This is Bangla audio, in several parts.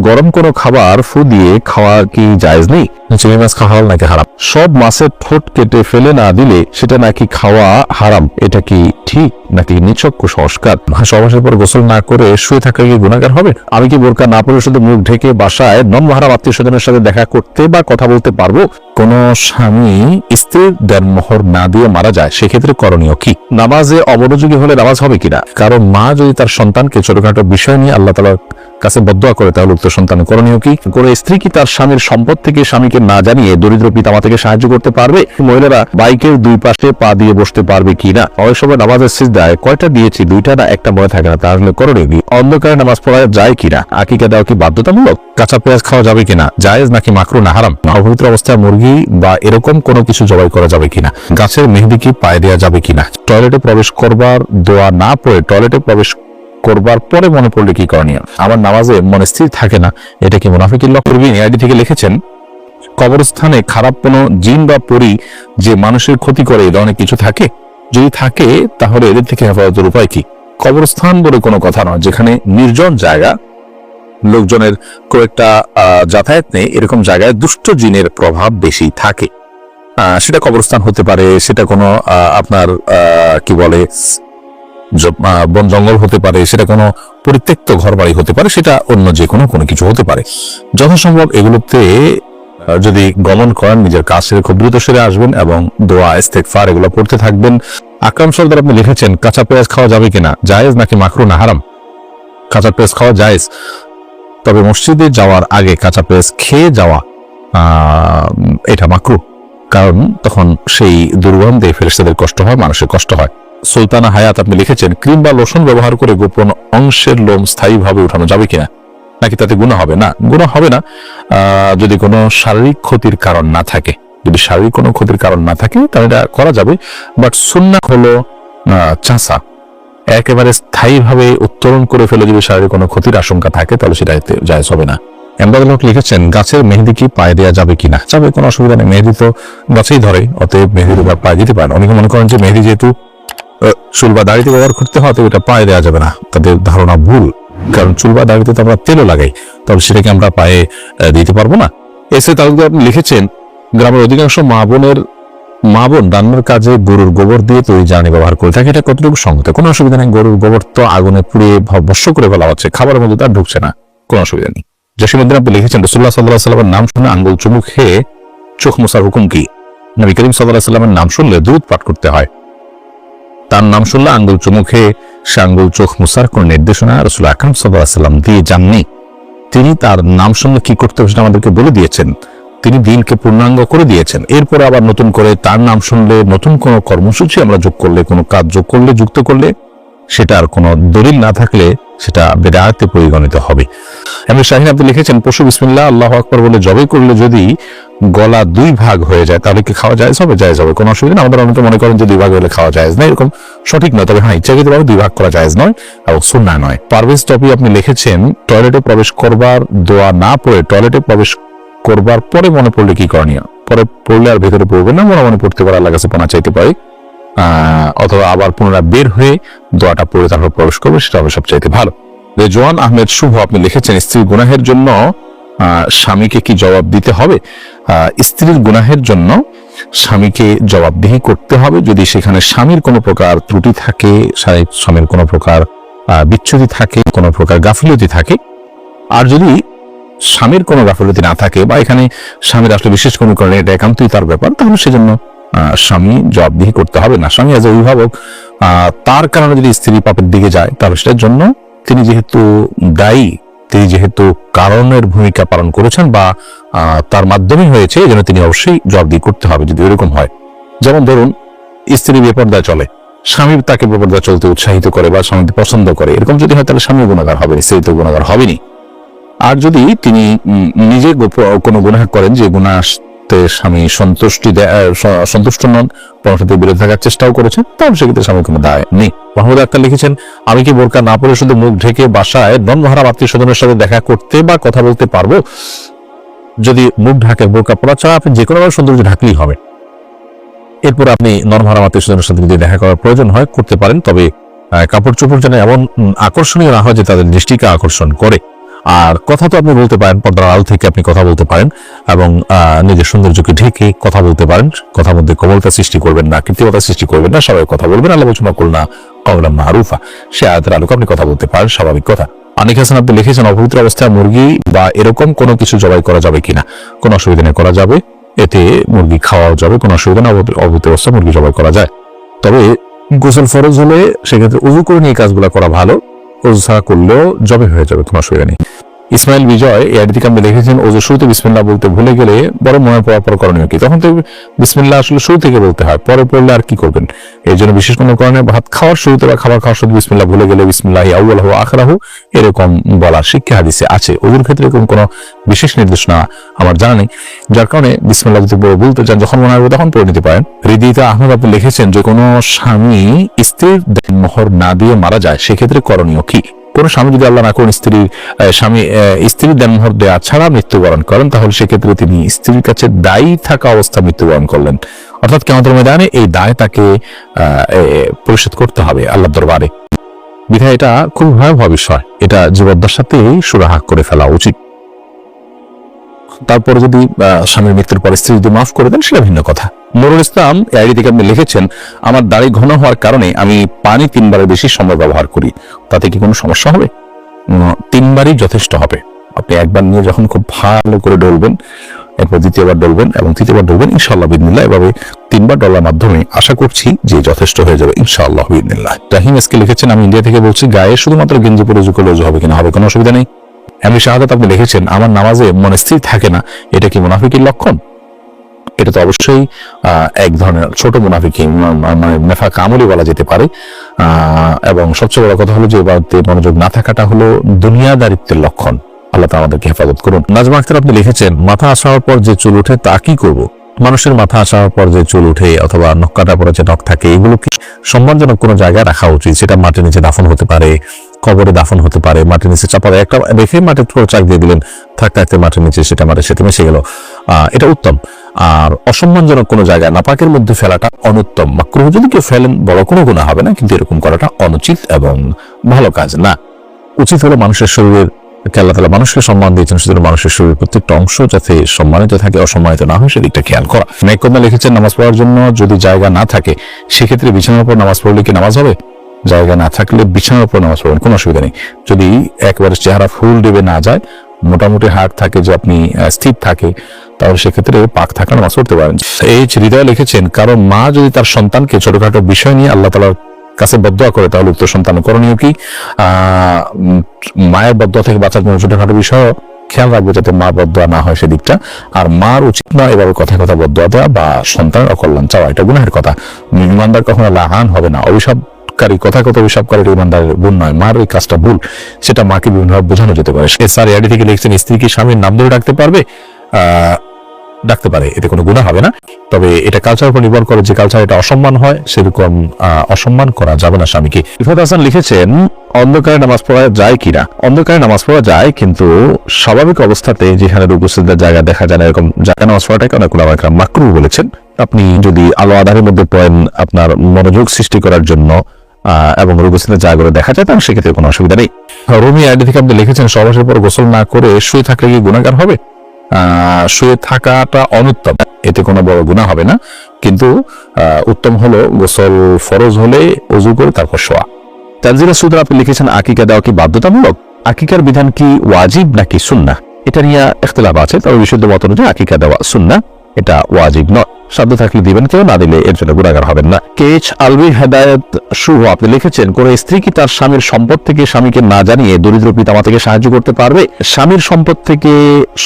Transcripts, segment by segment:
গরম কোনো খাবার ফু দিয়ে খাওয়া কি জায়েজ নেই? চিংড়ি মাছ খাওয়া নাকি হারাম? সব মাছের ঠোঁট কেটে ফেলে না দিলে সেটা নাকি খাওয়া হারাম? এটা কি ঠিক নাকি নিছক কুসংস্কার? সমাসের পর গোসল না করে শুয়ে থাকা কি গুণাগার হবে? আমি কি বোরকা না পরে শুধু মুখ ঢেকে বাসায় নন মাহারাম আত্মীয় স্বজনের সাথে দেখা করতে বা কথা বলতে পারব? কোন স্বামী স্ত্রীর দেনমোহর না দিয়ে মারা যায়, সেক্ষেত্রে করণীয় কি? নামাজে অমনোযোগী হলে নামাজ হবে কিনা? কারণ মা যদি তার সন্তানকে ছোটখাটো বিষয় নিয়ে আল্লাহ তালার কাছে বদয়া করে, তাহলে উক্ত সন্তান করণীয় কি? কোন স্ত্রী কি তার স্বামীর সম্পদ থেকে স্বামীকে না জানিয়ে দরিদ্র পিতামাতাকে সাহায্য করতে পারবে? মহিলারা বাইকের দুই পাশে পা দিয়ে বসতে পারবে কিনা? অনেক সময় নামাজের সিজদায় কয়টা দিয়েছি, দুইটা না একটা মনে থাকে না তাহলে করণীয় কি? অন্ধকারে নামাজ পড়া যায় কিনা আকিকা দেওয়া কি বাধ্যতামূলক? কাঁচা পেঁয়াজ খাওয়া যাবে কিনা জায়েজ নাকি মাকরু না হারাম? অপবিত্র অবস্থায় মুরগি বা এরকম কোনো কিছু জবাই করা যাবে কিনা গাছের মেহেদি কি পায়ে দেওয়া যাবে কিনা টয়লেটে প্রবেশ করবার দোয়া না পড়ে টয়লেটে প্রবেশ করবার পরে মনে পড়লে কি করণীয়? আমার নামাজে মনে স্থির থাকে না, এটা কি মুনাফিকের করবি আইডি থেকে লিখেছেন, কবরস্থানে খারাপ কোনো জিন বা পরি যে মানুষের ক্ষতি করে, এ ধরনের কিছু থাকে? যদি থাকে, তাহলে এদের থেকে হেফাজতের উপায় কি? কবরস্থান বলে কোনো কথা নয়, যেখানে নির্জন জায়গা, লোকজনের খুব একটা যাতায়াত নেই, এরকম জায়গায় দুষ্ট জিনের প্রভাব বেশি থাকে। সেটা কবরস্থান হতে পারে, সেটা কোনো আপনার কি বলে বন জঙ্গল হতে পারে, সেটা কোনো পরিত্যক্ত ঘর বাড়ি হতে পারে, সেটা অন্য যে কোনো কোনো কিছু হতে পারে। যথাসম্ভব এগুলোতে যদি গমন করেন, নিজের কাজ সেরে খুব দ্রুত সেরে আসবেন এবং দোয়া ইস্তেকফার এগুলো পড়তে থাকবেন। আকরাম সর্দার, আপনি লিখেছেন, কাঁচা পেঁয়াজ খাওয়া যাবে কিনা? জায়েজ নাকি মাখরু না হারাম? কাঁচা পেঁয়াজ খাওয়া জায়েজ। তবে মসজিদে যাওয়ার আগে কাঁচা পেঁয়াজ খেয়ে যাওয়া এটা মাকরু কারণ তখন সেই দুর্গন্ধে ফেরেস্তাদের কষ্ট হয়, মানুষের কষ্ট হয়। সুলতানা হায়াত, আপনি লিখেছেন, ক্রিম বা লোশন ব্যবহার করে গোপন অংশের লোম স্থায়ীভাবে উঠানো যাবে কিনা? নাকি তাতে গুণা হবে? না গুণা হবে না। যদি কোনো শারীরিক ক্ষতির কারণ না থাকে, যদি শারীরিক কোনো ক্ষতির কারণ না থাকে, তাহলে এটা করা যাবে। বাট সুন্না হলো চাষা একেবারে স্থায়ীভাবে উত্তোলন করে ফেলে যদি শারীরিক কোনো ক্ষতির আশঙ্কা থাকে, তাহলে সেটা জায়জ হবে না। এমবাদুল হক লিখেছেন, গাছের মেহেদি কি পায়ে দেওয়া যাবে কিনা? যাবে, কোনো অসুবিধা নেই। মেহেদি তো গাছেই ধরে, অতএব মেহেদির উপর পায়ে দিতে পারেন। অনেকে মনে করেন যে মেহেদি যেহেতু চুল বা দাড়িতে ব্যবহার করতে হয় তো এটা পায়ে দেওয়া যাবে না। তাদের ধারণা ভুল। কারণ চুল বা দাড়িতে তো আমরা তেলও লাগাই, তবে সেটাকে আমরা পায়ে দিতে পারব না। এসে তালুকদার আপনি লিখেছেন, গ্রামের অধিকাংশ মা বোনের, মা বোন রান্নার কাজে গরুর গোবর দিয়ে তৈরি জ্বালানি ব্যবহার করে থাকে, এটা কতটুকু সঙ্গত কোনো অসুবিধা নেই, গরুর গোবর তো আগুনে পুড়িয়ে ভস্য করে ফেলা হচ্ছে, খাবারের মধ্যে তার ঢুকছে না, কোনো অসুবিধা নেই। জসিমুদ্দিন আপনি লিখেছেন রসুল্লাহ সাল্লাহ সাল্লামের নাম শুনে আঙ্গুল চুমুক খেয়ে চোখ মোসার হুকুম কি? নবী করিম সাল্লাহ সাল্লামের নাম শুনলে দুধ পাঠ করতে হয়। তার নাম শুনলে আঙ্গুল চুমুখে সে আঙ্গুল চোখ মুসার কোন নির্দেশনা রসুল আকরম সাল্লাম দিয়ে যাননি। তিনি তার নাম শুনলে কি করতে হবে সেটা আমাদেরকে বলে দিয়েছেন। তিনি দিনকে পূর্ণাঙ্গ করে দিয়েছেন। এরপরে আবার নতুন করে তার নাম শুনলে, নতুন কোনো কর্মসূচি আমরা যোগ করলে, কোনো কাজ যোগ করলে, যুক্ত করলে সেটার কোনো দলিল না থাকলে সেটা বেদায়তে পরিগণিত হবে। এমনি শাহিন আপনি লিখেছেন, পশু বিসমিল্লাহ, আল্লাহ আকবর বলে জবে করলে যদি গলা দুই ভাগ হয়ে যায়, তাহলে কি খাওয়া যায় হবে? যায় হবে, কোনো অসুবিধা না আমাদের অনেকে মনে করেন যে দুই ভাগ হলে খাওয়া যায় না এরকম সঠিক নয়, তবে হ্যাঁ ইচ্ছাকৃত ভাবে দুই ভাগ করা যায় নয় এবং সুন্না নয়। পারভেজ টপি আপনি লিখেছেন, টয়লেটে প্রবেশ করবার দোয়া না পড়ে টয়লেটে প্রবেশ করবার পরে মনে পড়লে কি করণীয়? পরে পড়লে আর ভেতরে পড়বে না, মনে মনে পড়তে পারে আল্লাহ কাছে পোনা চাইতে পারে। অথবা আবার পুনরায় বের হয়ে দোয়াটা পড়ে তারপর প্রবেশ করবে, সেটা হবে সবচাইতে ভালো। রেজওয়ান আহমেদ শুভ, আপনি লিখেছেন স্ত্রী গুনাহের জন্য স্বামীকে কি জবাব দিতে হবে? স্ত্রীর গুনাহের জন্য স্বামীকে জবাবদিহি করতে হবে। যদি সেখানে স্বামীর কোনো প্রকার ত্রুটি থাকে, স্বামী- স্বামীর কোনো প্রকার বিচ্ছুতি থাকে, কোনো প্রকার গাফিলতি থাকে, আর যদি স্বামীর কোনো গাফিলতি না থাকে বা এখানে স্বামীর আসলে বিশেষ কোনো কারণে এটা একান্তই তার ব্যাপার, তাহলে সেজন্য স্বামী জবাবদিহি করতে হবে। না, স্বামী এজ অভিভাবক তার কারণে যদি স্ত্রী পাপের দিকে যায়, তাহলে সেটার জন্য তিনি যেহেতু দায়ী তিনি যেহেতু কারণের ভূমিকা পালন করেছেন বা তার মাধ্যমে হয়েছে এই জন্য তিনি অবশ্যই জবাবদি করতে হবে যদি এরকম হয়। যেমন ধরুন, স্ত্রী বেপর্দায় চলে, স্বামী তাকে বেপর্দায় চলতে উৎসাহিত করে বা স্বামীকে পছন্দ করে, এরকম যদি হয় তাহলে স্বামী গুণাগার হবে স্ত্রী তো গুণাগার হবেনি আর যদি তিনি নিজে কোনো গুণাহ করেন যে গুনাহতে স্বামী সন্তুষ্টি সন্তুষ্ট নন পরবর্তীতে বিরত থাকার চেষ্টাও করেছেন তাহলে সেক্ষেত্রে স্বামী কোনো দায় নেই। মাহমুদ আক্তার লিখেছেন, আমি কি বোরকা না পরে শুধু মুখ ঢেকে বাসায় নন মহারাম আত্মীয় স্বজনের সাথে দেখা করতে বা কথা বলতে পারব? যদি মুখ ঢাকে বোরকা পরা ছাড়া আপনি যে কোনো সৌন্দর্য ঢাকলেই হবে। এরপর আপনি নন মহারাম আত্মীয় স্বজনের সাথে যদি দেখা করার প্রয়োজন হয়, করতে পারেন, তবে কাপড় চোপড় যেন এমন আকর্ষণীয় না হয় যে তাদের দৃষ্টিকে আকর্ষণ করে। আর কথা তো আপনি বলতে পারেন, পর্দার আড়াল থেকে আপনি কথা বলতে পারেন এবং নিজের সৌন্দর্যকে ঢেকে কথা বলতে পারেন। কথার মধ্যে কমলতা সৃষ্টি করবেন না, কৃত্রিমতা সৃষ্টি করবেন না সবাই কথা বলবেন আল্লাহ বলছেন করুন কমলা মারুফা সে আয়াতের আলোকে আপনি কথা বলতে পারেন, স্বাভাবিক কথা। অনেক হাসান আপনি লিখেছেন, অপবিত্র অবস্থায় মুরগি বা এরকম কোনো কিছু জবাই করা যাবে কিনা? কোনো অসুবিধা নেই, করা যাবে। এতে মুরগি খাওয়াও যাবে, কোনো অসুবিধা নেই, অপবিত্র- অবস্থায় মুরগি জবাই করা যায়। তবে গোসল ফরজ হলে সেক্ষেত্রে উজু করে নিয়ে কাজগুলো করা ভালো। উজু ছাড়া করলেও জবে হয়ে যাবে, কোনো অসুবিধা নেই। ইসমাইল বিজয় এই আইডি থেকে আপনি লিখেছেন ওজু শুরুতে বিসমিল্লাহ বলতে ভুলে গেলে বড় মনে পড়ার পর করণীয় কি? তখন তো বিসমিল্লাহ আসলে শুরু থেকে বলতে হয়, পরে পড়লে আর কি করবেন? এই জন্য বিশেষ কোনো কারণে ভাত খাওয়ার শুরুতে বা খাবার খাওয়ার শুরুতে বিসমিল্লাহ ভুলে গেলে বিসমিল্লাহ আউ্লাহ আখরাহু, এরকম বলা শিক্ষা হাদিসে আছে। ওজুর ক্ষেত্রে এরকম কোনো বিশেষ নির্দেশনা আমার জানা নেই। যার কারণে বিসমিল্লাহ যদি বলে বলতে চান, যখন মনে হবে তখন পড়ে নিতে পারেন। হৃদিতা আহমেদ আপনি লিখেছেন যে কোনো স্বামী স্ত্রীর মোহর না দিয়ে মারা যায়, সেক্ষেত্রে করণীয় কি? কোন স্বামী যদি আল্লাহ না করেন, স্ত্রী স্বামী স্ত্রীর দেনমোহর দেওয়া ছাড়া মৃত্যুবরণ করেন, তাহলে সেক্ষেত্রে তিনি স্ত্রীর কাছে দায়ী থাকা অবস্থা মৃত্যুবরণ করলেন। অর্থাৎ কেমন ময়দানে এই দায় তাকে পরিশোধ করতে হবে আল্লাহ দরবারে। বিধায় এটা খুব ভয়াবহ বিষয়। এটা জীবদ্দার সাথে সুরাহা করে ফেলা উচিত। তারপরে যদি স্বামীর মৃত্যুর পরে স্ত্রী যদি মাফ করে দেন, সেটা ভিন্ন কথা। নুরুল ইসলাম এই আইডি থেকে আপনি লিখেছেন, আমার দাড়ি ঘন হওয়ার কারণে আমি পানি তিনবারের বেশি সময় ব্যবহার করি। তাতে কি কোনো সমস্যা হবে? তিনবারই যথেষ্ট হবে। আপনি একবার নিয়ে যখন খুব ভালো করে ডলবেন এরপর দ্বিতীয়বার ডলবেন এবং তৃতীয়বার ডলবেন, ইনশাআল্লাহ বিদিনিল্লাহ। এভাবে তিনবার ডলার মাধ্যমে আশা করছি যে যথেষ্ট হয়ে যাবে, ইনশাআল্লাহ বিদিনিল্লাহ। রাহিম এসকে লিখেছেন, আমি ইন্ডিয়া থেকে বলছি, গায়ে শুধুমাত্র গেঞ্জি পরে উজু করলে হবে কিনা? হবে, কোনো অসুবিধা নেই। এমনি শাহাদাত আপনি লিখেছেন আমার নামাজে মনে স্থির থাকে না, এটা কি মুনাফিকের লক্ষণ? এটা তো অবশ্যই এক ধরনের ছোট মুনাফিকি মানে নেফা কামলি বলা যেতে পারে। এবং সবচেয়ে বড় কথা হলো যে এবারতে মনোযোগ না থাকাটা হলো দুনিয়াদারিত্বের লক্ষণ। আল্লাহ আমাদেরকে হেফাজত করুন। নাজমা আক্তার আপনি লিখেছেন, মাথা আসার পর যে চুল ওঠে তা কি করব? মানুষের মাথা আসার পর যে চুল উঠে অথবা নখ কাটার পরে যে নখ থাকে, এগুলো কি সম্মানজনক কোনো জায়গায় রাখা উচিত? সেটা মাটির নিচে দাফন হতে পারে কবরে দাফন হতে পারে মাটির নিচে চাপা। একটা রেখে মাটির পুরো চাক দিয়ে দিলেন থাকতে থাকতে মাটির নিচে সেটা মাটির সাথে মিশে গেল। এটা উত্তম। আর অসম্মানজনক কোনো জায়গায় নাপাকের মধ্যে ফেলাটা অনুত্তম। মাকরুহ যদি কেউ ফেলেন, বড় কোনো গুণা হবে না, কিন্তু এরকম করাটা অনুচিত এবং ভালো কাজ না। উচিত হলো মানুষের শরীরের আল্লাহ তালা মানুষকে সম্মান দিয়েছেন, সুতরাং মানুষের শরীরের প্রত্যেকটা অংশ যাতে সম্মানিত থাকে, অসম্মানিত না হয়, সেদিকটা খেয়াল করা। মেকন্দা লিখেছেন, নামাজ পড়ার জন্য যদি জায়গা না থাকে, সেক্ষেত্রে বিছানার উপর নামাজ পড়লে কি নামাজ হবে? জায়গা না থাকলে বিছানার উপর নামাজ পড়বেন, কোনো অসুবিধা নেই। যদি একবারে চেহারা ফুল ডেবে না যায়, মোটামুটি হাট থাকে, যে আপনি স্থির থাকে, তাহলে সেক্ষেত্রে পাক থাকা নামাজ পড়তে পারেন। এই হৃদয় লিখেছেন, কারণ মা যদি তার সন্তানকে ছোটখাটো বিষয় নিয়ে আল্লাহ তালার কাছে বদয়া করে, তাহলে উক্ত সন্তান করণীয় কি? মায়ের বদয়া থেকে বাঁচার জন্য ছোটখাটো বিষয় খেয়াল রাখবে যাতে মা বদয়া না হয় সেদিকটা। আর মার উচিত না এভাবে কথা কথা বদয়া দেওয়া বা সন্তানের অকল্যাণ চাওয়া, এটা গুনাহের কথা। ইমানদার কখনো লাহান হবে না। অভিশাপকারী কথা কথা অভিশাপকারী এটা ইমানদারের গুণ নয়, মার ওই কাজটা ভুল, সেটা মাকে বিভিন্নভাবে বোঝানো যেতে পারে। স্যার এআডি থেকে লিখছেন স্ত্রী কি স্বামীর নাম ধরে ডাকতে পারবে ডাকতে পারে, এতে কোনো গুণা হবে না। তবে এটা কালচার উপর নির্ভর করে যে কালচার এটা অসম্মান হয়, সেরকম অসম্মান করা যাবে না স্বামীকে। ইফাত হাসান লিখেছেন, অন্ধকারে নামাজ পড়া যায় কিনা? অন্ধকারে নামাজ পড়া যায়, কিন্তু স্বাভাবিক অবস্থাতে যেখানে রুকুসিদের জায়গা দেখা যায় না, এরকম জায়গা নামাজ পড়াটাকে অনেক মাকরু বলেছেন। আপনি যদি আলো আধারের মধ্যে পড়েন, আপনার মনোযোগ সৃষ্টি করার জন্য এবং রুকুসিদের জায়গাগুলো দেখা যায় তাহলে সেক্ষেত্রে কোনো অসুবিধা নেই। রুমি থেকে আপনি লিখেছেন সবাসের পর গোসল না করে শুয়ে থাকলে কি গুণাগার হবে? শুয়ে থাকাটা অনুত্তম। এতে কোনো বড় গুণা হবে না। কিন্তু উত্তম হলো গোসল ফরজ হলে অজু করে তারপর শোয়া। তানজিরা সুদর আপনি লিখেছেন, আকিকা দেওয়া কি বাধ্যতামূলক? আকিকার বিধান কি ওয়াজিব নাকি সুন্না এটা নিয়ে ইখতিলাফ আছে, তবে বিশুদ্ধ মত অনুযায়ী আকিকা দেওয়া সুন্না এটা ওয়াজিব নয়। সাধ্য থাকলে দিবেন, কেউ না দিলে এর জন্য গুণাগার হবেন না। কেচ আলবি হেদায়ত শুভ আপনি লিখেছেন, কোন স্ত্রী কি তার স্বামীর সম্পদ থেকে স্বামীকে না জানিয়ে দরিদ্র পিতামা থেকে সাহায্য করতে পারবে? স্বামীর সম্পদ থেকে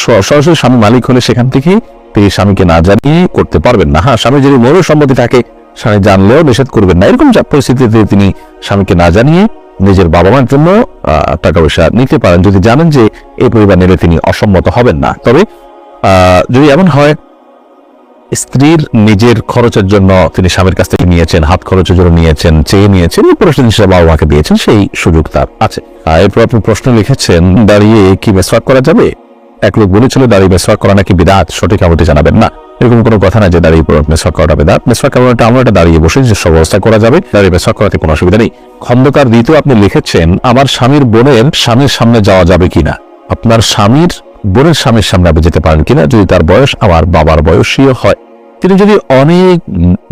সরাসরি স্বামী মালিক হলে সেখান থেকে তিনি স্বামীকে না জানিয়ে করতে পারবেন না। হ্যাঁ স্বামী যদি মৌর সম্মতি থাকে, স্বামী জানলেও নিষেধ করবেন না। এরকম পরিস্থিতিতে তিনি স্বামীকে না জানিয়ে নিজের বাবা মার জন্য টাকা পয়সা নিতে পারেন। যদি জানেন যে এই পরিবার নিলে তিনি অসম্মত হবেন না। তবে যদি এমন হয় স্ত্রীর নিজের খরচের জন্য তিনি স্বামীর কাছ থেকে নিয়েছেন, হাত খরচের জন্য নিয়েছেন, চেয়ে নিয়েছেন, এই পুরো জিনিসটা বাবা মাকে দিয়েছেন, সেই সুযোগ তার আছে। এরপর আপনি প্রশ্ন লিখেছেন, দাঁড়িয়ে কি মেসওয়াক করা যাবে? এক লোক বলেছিল, দাঁড়িয়ে মেসওয়াক করা নাকি বিরাট সঠিক আমাদের জানাবেন না। এরকম কোনো কথা না যে দাঁড়িয়ে পড়ে মেসওয়াক করাটা বেদাত। মেসওয়াক এমন একটা আমরা এটা দাঁড়িয়ে বসে যে সব অবস্থা করা যাবে, দাঁড়িয়ে মেসওয়াক করাতে কোনো অসুবিধা নেই। খন্দকার দ্বিতীয় আপনি লিখেছেন, আমার স্বামীর বোনের স্বামীর সামনে যাওয়া যাবে কিনা? আপনার স্বামীর বোনের স্বামীর সামনে আপনি যেতে পারেন কিনা যদি তার বয়স আমার বাবার বয়সীয় হয়। তিনি যদি অনেক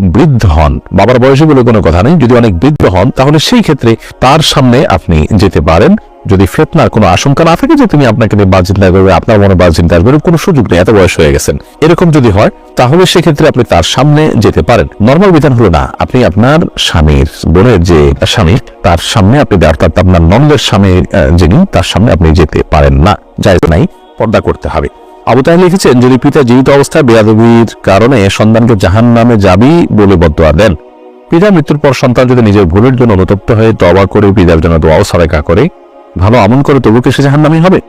বৃদ্ধ হন বাবার বয়সী বলে কোনো কথা নেই যদি অনেক বৃদ্ধ হন তাহলে সেই ক্ষেত্রে তার সামনে আপনি যেতে পারেন। যদি ফেতনার কোনো আশঙ্কা না থাকে যে তুমি আপনাকে নিয়ে বাদ চিন্তা করবে আপনার মনে বাদ চিন্তা আসবে কোনো সুযোগ নেই এত বয়স হয়ে গেছেন। এরকম যদি হয় তাহলে সেক্ষেত্রে আপনি তার সামনে যেতে পারেন। নর্মাল বিধান হলো না আপনি আপনার স্বামীর বোনের যে স্বামী তার সামনে আপনি অর্থাৎ আপনার নন্দের স্বামীর আহ, যিনি তার সামনে আপনি যেতে পারেন না। যাই নাই। পর্দা করতে হবে। আবু তাহের লিখেছেন, যদি পিতা জীবিত অবস্থায় বেয়াদবির কারণে সন্তানকে জাহান নামে যাবি বলে বদোয়া দেন। পিতা মৃত্যুর পর সন্তান যদি নিজের ভুলের জন্য অনুতপ্ত হয়ে তবা করে, পিতার জন্য দোয়াও সরেকা করে, ভালো আমল করে, তবু কি সে জাহান নামে হবে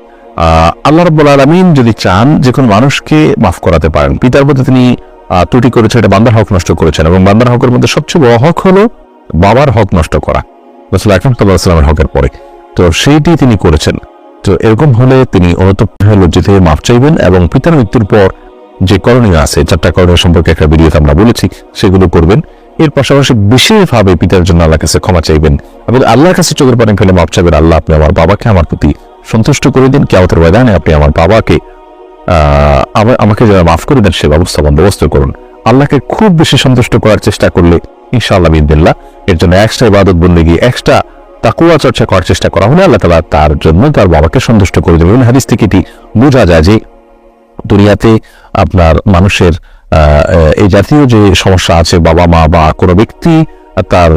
আল্লাহ রব্বুল আলমিন যদি চান যে কোনো মানুষকে মাফ করাতে পারেন। পিতার প্রতি তিনি ত্রুটি করেছেন, এটা বান্দার হক নষ্ট করেছেন এবং বান্দার হকের মধ্যে সবচেয়ে বড় হক হলো বাবার হক নষ্ট করা। রসুল আকরম সাল্লাহামের হকের পরে। তো সেইটি তিনি করেছেন। তো এরকম হলে তিনি অনুতপ্ত হয়ে লজ্জিত হয়ে মাফ চাইবেন এবং পিতার মৃত্যুর পর যে করণীয় আছে, চারটা করণীয় সম্পর্কে একটা ভিডিওতে আমরা বলেছি, সেগুলো করবেন। এর পাশাপাশি বিশেষভাবে পিতার জন্য আল্লাহর কাছে ক্ষমা চাইবেন এবং আল্লাহর কাছে চোখের পানি ফেলে মাপ চাইবেন। আল্লাহ আপনি আমার বাবাকে আমার প্রতি সন্তুষ্ট করে দিন। কেয়ামতের ময়দানে আপনি আমার বাবাকে আমাকে যারা মাফ করে দেন, সে ব্যবস্থা বন্দোবস্ত করুন। আল্লাহকে খুব বেশি সন্তুষ্ট করার চেষ্টা করলে ইনশাআল্লাহ বিদিল্লাহ এর জন্য এক্সট্রা ইবাদত, বন্দেগী এক্সট্রা তাকুয়া চর্চা করার চেষ্টা করা হলে আল্লাহ তালা তার জন্য তার বাবাকে সন্তুষ্ট করে দেবেন। এবং হাদিস থেকে এটি বোঝা যায় যে দুনিয়াতে আপনার মানুষের এই জাতীয় যে সমস্যা আছে, বাবা মা বা কোনো ব্যক্তি তার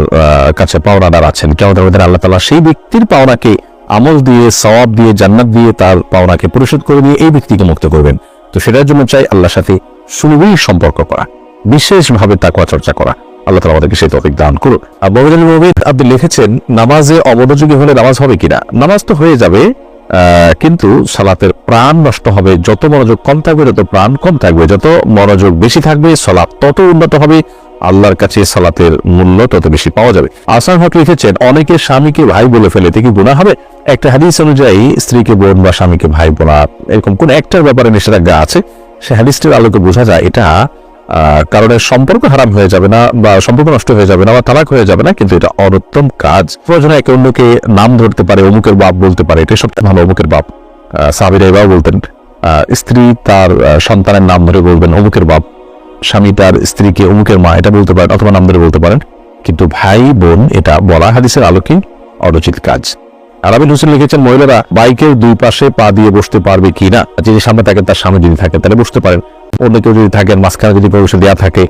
কাছে পাওনাদার আছেন কেমন আল্লাহ তালা সেই ব্যক্তির পাওনাকে আমল দিয়ে, সওয়াব দিয়ে, জান্নাত দিয়ে তার পাওনাকে পরিশোধ করে দিয়ে এই ব্যক্তিকে মুক্ত করবেন। তো সেটার জন্য চাই আল্লাহর সাথে সুলভই সম্পর্ক করা, বিশেষভাবে তাকুয়া চর্চা করা। আল্লাহ আমাদেরকে তফিক দান ববিদুল আপনি লিখেছেন, নামাজে হলে নামাজ হবে কিনা? নামাজ তো হয়ে যাবে কিন্তু সালাতের প্রাণ নষ্ট হবে। যত মনোযোগ কম থাকবে, তত প্রাণ কম থাকবে। যত মনোযোগ বেশি থাকবে তত উন্নত হবে। আল্লাহর কাছে সালাতের মূল্য তত বেশি পাওয়া যাবে। আসান হক লিখেছেন অনেকে স্বামীকে ভাই বলে ফেলে এতে কি গুণা হবে? একটা হাদিস অনুযায়ী, স্ত্রীকে বোন বা স্বামীকে ভাই বোনা এরকম কোন একটার ব্যাপারে নিষেধাজ্ঞা আছে? সে হাদিসটির আলোকে বোঝা যায়, এটা কারণে সম্পর্ক হারাম হয়ে যাবে না বা সম্পর্ক নষ্ট হয়ে যাবে না বা তালাক হয়ে যাবে না, কিন্তু এটা অনুত্তম কাজ। প্রয়োজনে একে অন্যকে নাম ধরতে পারে, অমুকের বাপ বলতে পারে এটা সবচেয়ে ভালো অমুকের বাপ। সাবিরা এবার বলতেন স্ত্রী তার সন্তানের নাম ধরে বলবেন অমুকের বাপ, স্বামী তার স্ত্রীকে অমুকের মা, এটা বলতে পারেন, অথবা নাম ধরে বলতে পারেন। কিন্তু ভাই, বোন, এটা বলা হাদিসের আলোকে অনুচিত কাজ। আরাবিন হোসেন লিখেছেন, মহিলারা বাইকের দুই পাশে পা দিয়ে বসতে পারবে কি না? যিনি সামনে থাকেন তার সামনে যদি থাকেন, তাহলে বসতে পারেন। অন্য কেউ যদি থাকেন, মাঝখানে যদি প্রবেশ দেওয়া থাকে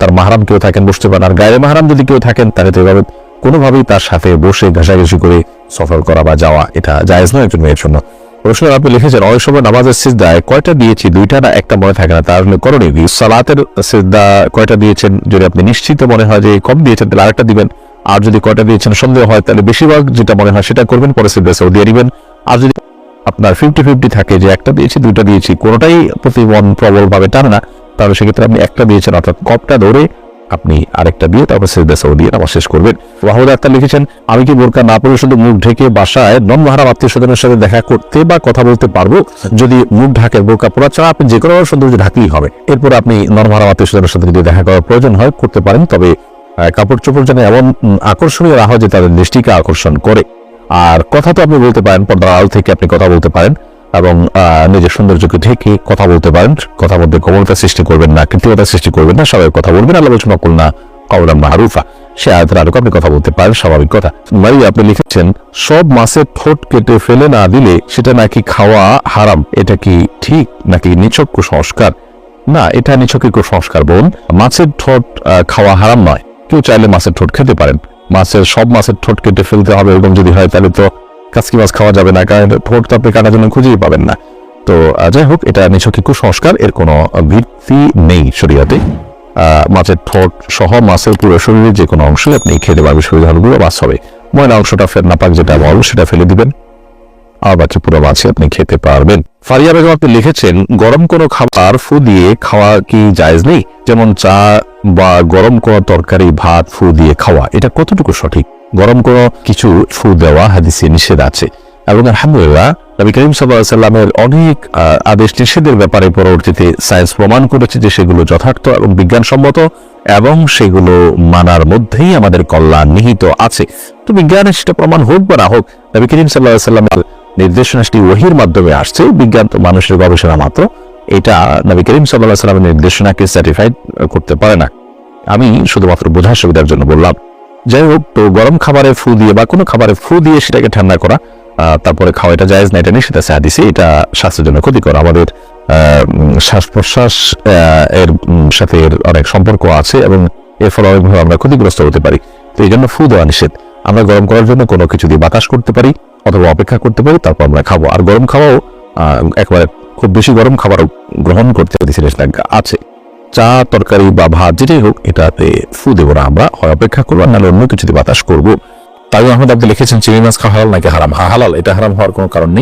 তার মাহারাম কেউ থাকেন, বসতে পারেন। আর গায়ের মাহারাম যদি কেউ থাকেন, তাহলে তো এভাবে কোনোভাবেই তার সাথে বসে ঘাসাঘাসি করে সফর করা বা যাওয়া এটা জায়েজ নয় একজন মেয়ের জন্য। প্রশ্ন, আপনি লিখেছেন, অনেক সময় নামাজের সিজদায় কয়টা দিয়েছি, দুইটা না একটা মনে থাকে না তাহলে করণীয় কি? সালাতের সিজদা কয়টা দিয়েছেন, যদি আপনি নিশ্চিত মনে হয় যে কম দিয়েছেন, তাহলে আরেকটা দিবেন। আর যদি কয়টা দিয়েছেন, সন্দেহ হয়, তাহলে বেশিরভাগ যেটা মনে হয় সেটা করবেন, পরে সিজদা সেও দিয়ে দিবেন আর যদি আপনার ফিফটি ফিফটি থাকে যে একটা দিয়েছি, দুইটা দিয়েছি, কোনোটাই প্রতিবন প্রবল ভাবে টানে না। তাহলে সেক্ষেত্রে আপনি একটা দিয়েছেন, অর্থাৎ কপটা ধরে আপনি আরেকটা দিয়ে তারপর সেজদা সেও দিয়ে নামাজ শেষ করবেন। ওয়াহুদ আক্তার লিখেছেন, আমি কি বোরকা না পরে শুধু মুখ ঢেকে বাসায় নন মাহারাম আত্মীয় স্বজনের সাথে দেখা করতে বা কথা বলতে পারব? যদি মুখ ঢাকে বোরকা পরা ছাড়া আপনি যে কোনো সৌন্দর্য ঢাকলেই হবে। এরপর আপনি নন মাহারাম আত্মীয় স্বজনের সাথে যদি দেখা করার প্রয়োজন হয়, করতে পারেন। তবে কাপড় চোপড় যেন এমন আকর্ষণীয় রাখা যে তাদের দৃষ্টিকে আকর্ষণ করে। আর কথা তো আপনি বলতে পারেন, পর্দার আড়াল থেকে আপনি কথা বলতে পারেন এবং নিজের সৌন্দর্যকে ঢেকে কথা বলতে পারেন। কথার মধ্যে কোমলতা সৃষ্টি করবেন না, কৃত্রিমতা সৃষ্টি করবেন না, সবাই কথা বলবেন। আল্লাহ বলছেন অকুল না, কওলাম মারুফা সে আয়াতের আলোকে আপনি কথা বলতে পারেন, স্বাভাবিক কথা। মারি আপনি লিখেছেন, সব মাছের ঠোঁট কেটে ফেলে না দিলে সেটা নাকি খাওয়া হারাম, এটা কি ঠিক নাকি নিছক কুসংস্কার? না, এটা নিছকই কুসংস্কার বোন। মাছের ঠোঁট খাওয়া হারাম নয়। কেউ চাইলে মাছের ঠোঁট খেতে পারেন। মাছের, সব মাছের ঠোঁট কেটে ফেলতে হবে এরকম যদি হয়, তাহলে তো কাসকি মাছ খাওয়া যাবে না, কারণ ঠোঁট তো আপনি কাটার জন্য খুঁজেই পাবেন না। তো যাই হোক, এটা নিছকই কুসংস্কার, এর কোনো ভিত্তি নেই শরীয়তে। মাছের ঠোঁট সহ মাছের পুরো শরীরের যে কোনো অংশ আপনি খেতে পারবেন শরীর হলগুলো মাছ হবে। ময়না অংশটা ফের নাপাক যেটা বল, সেটা ফেলে দিবেন। আর বাকি পুরো মাছে আপনি খেতে পারবেন। ফারিয়া বেগম আপনি লিখেছেন, গরম কোনো খাবার ফু দিয়ে খাওয়া কি জায়েজ নেই? যেমন চা বা গরম করা তরকারি, ভাত, ফু দিয়ে খাওয়া, এটা কতটুকু সঠিক? গরম করা কিছু ফু দেওয়া হাদিসে নিষেধ আছে। এবং আলহামদুলিল্লাহ, নবী করিম সাল্লামের অনেক আদেশ নিষেধের ব্যাপারে পরবর্তীতে সায়েন্স প্রমাণ করেছে যে সেগুলো যথার্থ এবং বিজ্ঞানসম্মত এবং সেগুলো মানার মধ্যেই আমাদের কল্যাণ নিহিত আছে। তো বিজ্ঞানের সেটা প্রমাণ হোক বা না হোক, নবী করিম সাল্লাহ সাল্লামের নির্দেশনাটি ওহির মাধ্যমে আসছে। বিজ্ঞান তো মানুষের গবেষণা মাত্র। এটা নবী করিম সাল্লাহ সাল্লামের নির্দেশনাকে স্যাটিফাইড করতে পারে না। আমি শুধুমাত্র বোঝার সুবিধার জন্য বললাম। যাই হোক, তো গরম খাবারে ফু দিয়ে বা কোনো খাবারে ফু দিয়ে সেটাকে ঠান্ডা করা তারপরে খাওয়া এটা জায়েজ না, এটা নিষেধ আছে, হাদিসে এটা স্বাস্থ্যের জন্য ক্ষতিকর। আমাদের শ্বাস প্রশ্বাস এর সাথে এর অনেক সম্পর্ক আছে এবং এর ফলে অনেকভাবে আমরা ক্ষতিগ্রস্ত হতে পারি। তো এই জন্য ফু দেওয়া নিষেধ। আমরা গরম করার জন্য কোনো কিছু দিয়ে বাতাস করতে পারি অথবা অপেক্ষা করতে পারি, তারপর আমরা খাব। আর গরম খাওয়াও একবারে খুব বেশি গরম খাবারও গ্রহণ করতে নিষেধাজ্ঞা আছে। চা, তরকারি বা ভাত, যেটাই হোক, এটাতে ফু দেব না আমরা। হয় অপেক্ষা করব নাহলে অন্য কিছুতে বাতাস করব। তাই আহমেদ আপনি লিখেছেন, চিংড়ি মাছ খাওয়া হালাল নাকি হারাম? হা হালাল। এটা হারাম হওয়ার কোনো কারণ নেই।